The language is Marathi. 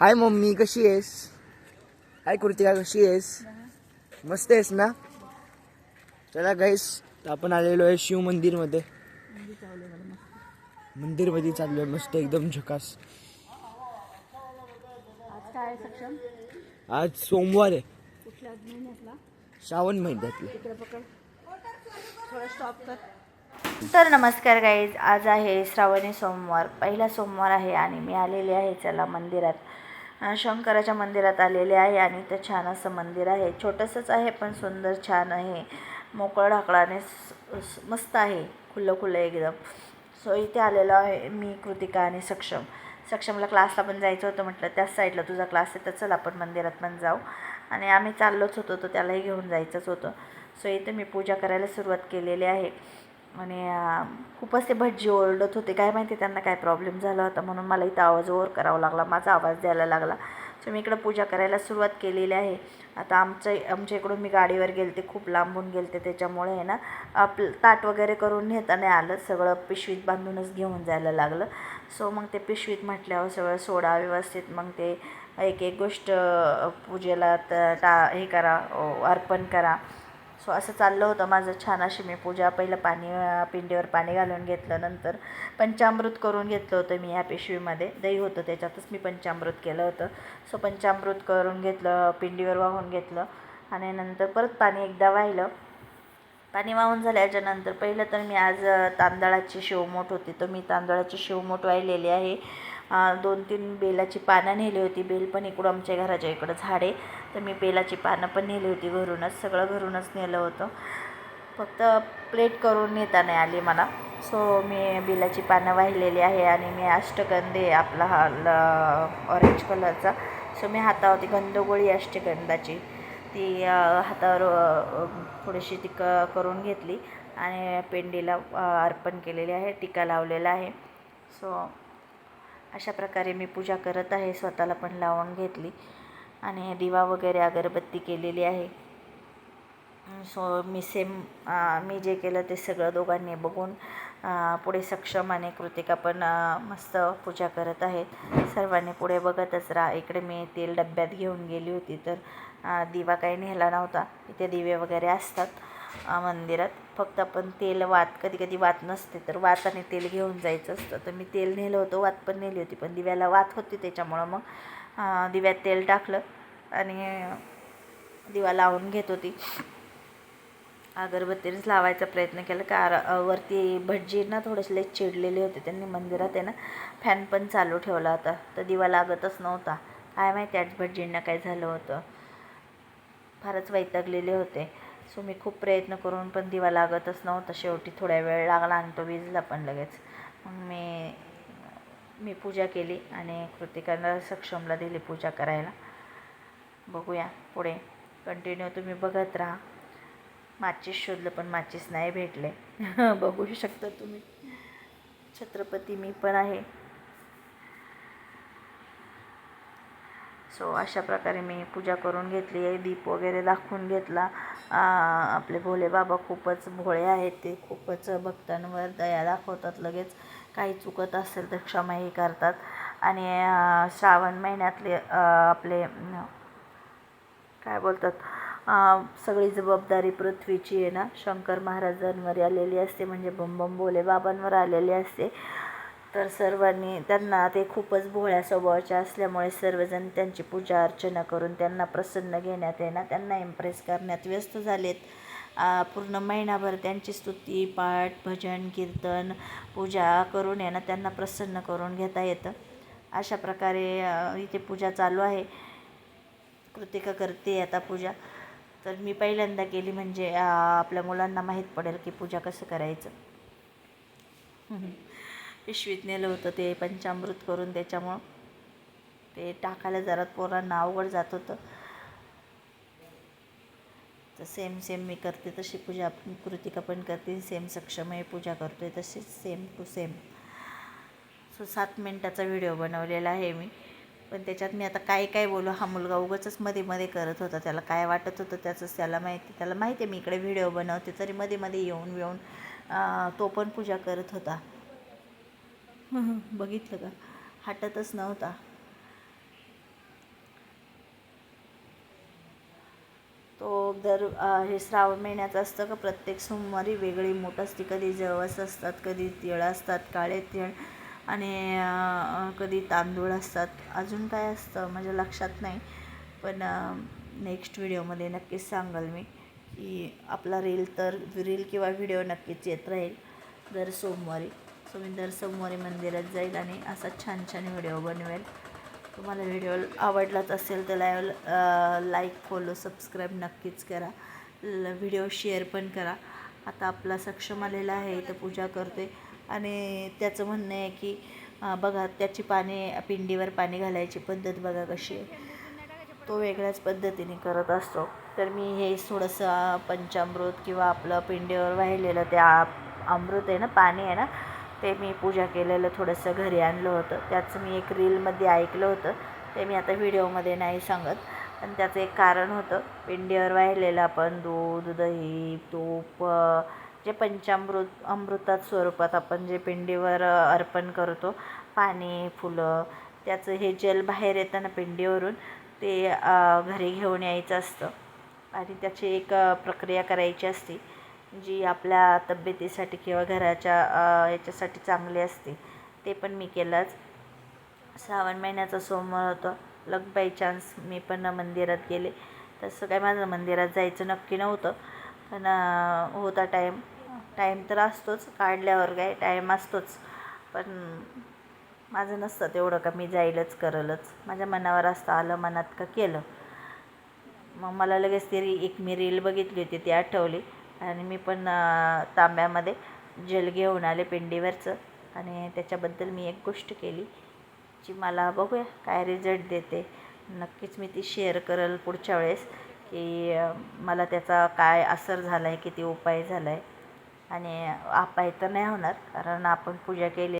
हाय मम्मी कशी आहेस? हाय कृतिका कशी आहेस? मस्त आहेस ना? चला गाईस आपण आलेलो आहे शिव मंदिरमध्ये. मंदिरमध्ये चाललोय मस्त एकदम झकास. आज काय आहे सक्षम? आज सोमवार आहे. श्रावण महिन्यातले. तर नमस्कार गाईज आज आहे श्रावणी सोमवार. पहिला सोमवार आहे आणि मी आलेले आहे चला मंदिरात. शंकराच्या मंदिरात आलेले आहे आणि इथं छान असं मंदिर आहे. छोटंसंच आहे पण सुंदर छान आहे. मोकळं ढाकळाने मस्त आहे. खुलं खुलं एकदम. सो इथे आलेलो आहे मी कृतिका आणि सक्षम. सक्षमला क्लासला पण जायचं होतं म्हटलं त्याच साईडला तुझा क्लास आहे तर चल आपण मंदिरात पण जाऊ. आणि आम्ही चाललोच होतो तर त्यालाही घेऊन जायचंच होतं. सो इथे मी पूजा करायला सुरुवात केलेली आहे. आणि खूप खूपच ते भटजी ओरडत होते. काय माहिती त्यांना काय प्रॉब्लेम झाला होता म्हणून मला इथं आवाज ओवर करावा लागला. माझा आवाज द्यायला लागला. सो मी इकडं पूजा करायला सुरुवात केलेली आहे. आता आमच्या आमच्या इकडून मी गाडीवर गेले ते खूप लांबून गेले त्याच्यामुळे आहे ना आपलं ताट वगैरे करून नेता नाही आलं. सगळं पिशवीत बांधूनच घेऊन जायला लागलं. सो मग ते पिशवीत म्हटल्यावर सगळं सोडा व्यवस्थित. मग ते एक एक गोष्ट पूजेला त- टा हे करा अर्पण करा. सो असं चाललं होतं माझं छान अशी मी पूजा पहिलं पाणी पिंडीवर पाणी घालून घेतलं नंतर पंचामृत करून घेतलं होतं मी ह्या पिशवीमध्ये. दही होतं त्याच्यातच मी पंचामृत केलं होतं. सो पंचामृत करून घेतलं पिंडीवर वाहून घेतलं आणि नंतर परत पाणी एकदा वाहिलं. पाणी वाहून झाल्याच्यानंतर पहिलं तर मी आज तांदळाची शेवमोठ होती. तर मी तांदळाची शेवमोठ वाहिलेली आहे. दोन तीन बेलाची पानं नेली होती. बेल पण इकडं आमच्या घराच्या इकडं झाडे. तर मी बेलाची पानं पण नेली होती घरूनच सगळं घरूनच नेलं होतं. फक्त प्लेट करून नेता नाही आली मला. सो मी बेलाची पानं वाहिलेली आहे आणि मी अष्टगंधे आपला हा ल ऑरेंज कलरचा सो मी हातावरती गंधगोळी अष्टगंधाची. ती हातावर थोडीशी ती क करून घेतली आणि पेंडीला अर्पण केलेली आहे टीका लावलेला आहे. सो अशा प्रकारे मी पूजा करत आहे स्वतःला पण लावून घेतली. आणि दिवा वगैरे अगरबत्ती केलेली आहे. सो मी सेम मी जे केलं ते सगळं दोघांनी बघून पुढे सक्षम आणि कृतिका पण मस्त पूजा करत आहेत. सर्वांनी पुढे बघतच राहा. इकडे मी तेल डब्यात घेऊन गेली होती तर दिवा काही नेला नव्हता. इथे दिवे वगैरे असतात मंदिरात. फक्त आपण तेल वात कधी कधी वात नसते तर वात आणि तेल घेऊन जायचं असतं. तर मी तेल नेलं होतं वात पण नेली होती पण दिव्याला वात होती त्याच्यामुळं मग दिव्यात तेल टाकलं आणि दिवा लावून घेत होती. अगरबत्तीच लावायचा प्रयत्न केला कार वरती भटजींना थोडेसे चिडलेले होते. त्यांनी मंदिरात आहे ना फॅन पण चालू ठेवला होता. तर दिवा लागतच नव्हता. काय माहिती आज भटजींना काय झालं होतं. फारच वैतागलेले होते. सो मी खूप प्रयत्न करून पण दिवा लागतच नव्हता. शेवटी थोड्या वेळ लागला आणि तो विजला पण लगेच. मग मी मी पूजा केली आणि कृतिकांना सक्षमला दिली पूजा करायला. बघूया पुढे. कंटिन्यू तुम्ही बघत राहा. माचीस शोधलं पण माचीस नाही भेटले. बघू शकता तुम्ही. छत्रपती मी पण आहे. सो अशा प्रकारे मी पूजा करून घेतली आहे. दीप वगैरे दाखवून घेतला. आपले भोले बाबा खूपच भोळे आहेत. ते खूपच भक्तांवर दया दाखवतात लगेच. काही चुकत असेल तर क्षमाही करतात. आणि श्रावण महिन्यातले आपले काय बोलतात? सगळी जबाबदारी पृथ्वीची आहे ना? शंकर महाराजांवर आलेली असते. म्हणजे बम बम भोले बाबांवर आलेली असते. तर सर्वांनी त्यांना ते खूपच भोळ्या स्वभावाच्या असल्यामुळे सर्वजण त्यांची पूजा अर्चना करून त्यांना प्रसन्न घेण्यात आहे ना त्यांना इम्प्रेस करण्यात व्यस्त झालेत. पूर्ण महिनाभर त्यांची स्तुती पाठ भजन कीर्तन पूजा करून आहे ना त्यांना प्रसन्न करून घेता येतं. अशा प्रकारे इथे पूजा चालू आहे. कृतिका करते आता पूजा. तर मी पहिल्यांदा केली म्हणजे आपल्या मुलांना माहीत पडेल की पूजा कसं करायचं. पिशवीत नेलं होतं ते पंचामृत करून त्याच्यामुळं. ते टाकायला जरा पोरांना अवघड जात होतं. तर सेम सेम मी करते तशी पूजा आपण कृतिका पण करते. सेम सक्षम आहे पूजा करते तशीच सेम टू सेम सो सात मिनटाचा व्हिडिओ बनवलेला आहे मी. पण त्याच्यात मी आता काय काय बोलू? हा मुलगा उगाचच मध्ये मध्ये करत होता. त्याला काय वाटत होतं त्याचंच त्याला माहिती त्याला माहिती आहे मी इकडे व्हिडिओ बनवते. तरी मध्ये मध्ये येऊन येऊन तो पण पूजा करत होता. बघितलं का? हटतच नव्हता. तो दर हे श्रावण महिन्याचं असतं का? प्रत्येक सोमवारी वेगळी मोठ असते. कधी जवस असतात कधी तिळ असतात काळे तिळ आणि कधी तांदूळ असतात. अजून काय असतं माझ्या लक्षात नाही. पण नेक्स्ट व्हिडिओमध्ये नक्कीच सांगाल मी की आपला रील तर रील किंवा व्हिडिओ नक्कीच येत राहील दर सोमवारी. सो मी दर सोमवारी मंदिरात जाईल आणि असा छान छान व्हिडिओ बनवेल. तुम्हाला व्हिडिओ आवडलाच असेल तर लाईव्ह लाईक फॉलो सबस्क्राईब नक्कीच करा. व्हिडिओ शेअर पण करा. आता आपला सक्षम आलेला आहे इथं पूजा करते आणि त्याचं म्हणणं आहे की बघा त्याची पाणी पिंडीवर पाणी घालायची पद्धत बघा कशी आहे. तो वेगळ्याच पद्धतीने करत असतो. तर मी हे थोडंसं पंचामृत किंवा आपलं पिंडीवर वाहिलेलं ते आ- अमृत आहे ना पाणी आहे ना ते मी पूजा केलेलं थोडंसं घरी आणलं होतं. त्याचं मी एक रीलमध्ये ऐकलं होतं. ते मी आता व्हिडिओमध्ये नाही सांगत. पण त्याचं एक कारण होतं. पिंडीवर वाहिलेलं आपण दूध दही तूप जे पंचामृत अमृतात स्वरूपात आपण जे पिंडीवर अर्पण करतो पाणी फुलं त्याचं हे जल बाहेर येतं ना पिंडीवरून ते घरी घेऊन यायचं असतं. आणि त्याची एक प्रक्रिया करायची असते. जी आपल्या तब्येतीसाठी किंवा घराच्या याच्यासाठी चांगली असते ते पण मी केलंच. श्रावण महिन्याचा सोमवार होतं. लग बाय चान्स मी पण मंदिरात गेले. तसं काय माझं मंदिरात जायचं नक्की नव्हतं. पण होता टाईम टाईम तर असतोच काढल्यावर काय टाईम असतोच. पण माझं नसतं तेवढं का मी जाईलच करलच. माझ्या मनावर असतं आलं मनात का केलं. मग मला लगेच ती री एक मी रील बघितली होती ती आठवली. आणि मी पण तांब्यामध्ये जल घेऊन आले पिंडीवरचं आणि त्याच्याबद्दल मी एक गोष्ट केली जी मला बघूया काय रिझल्ट देते. नक्कीच मी ती शेअर करेल पुढच्या वेळेस की मला त्याचा काय असर झाला आहे किती उपाय झाला आहे आणि अपाय तर नाही होणार कारण आपण पूजा केली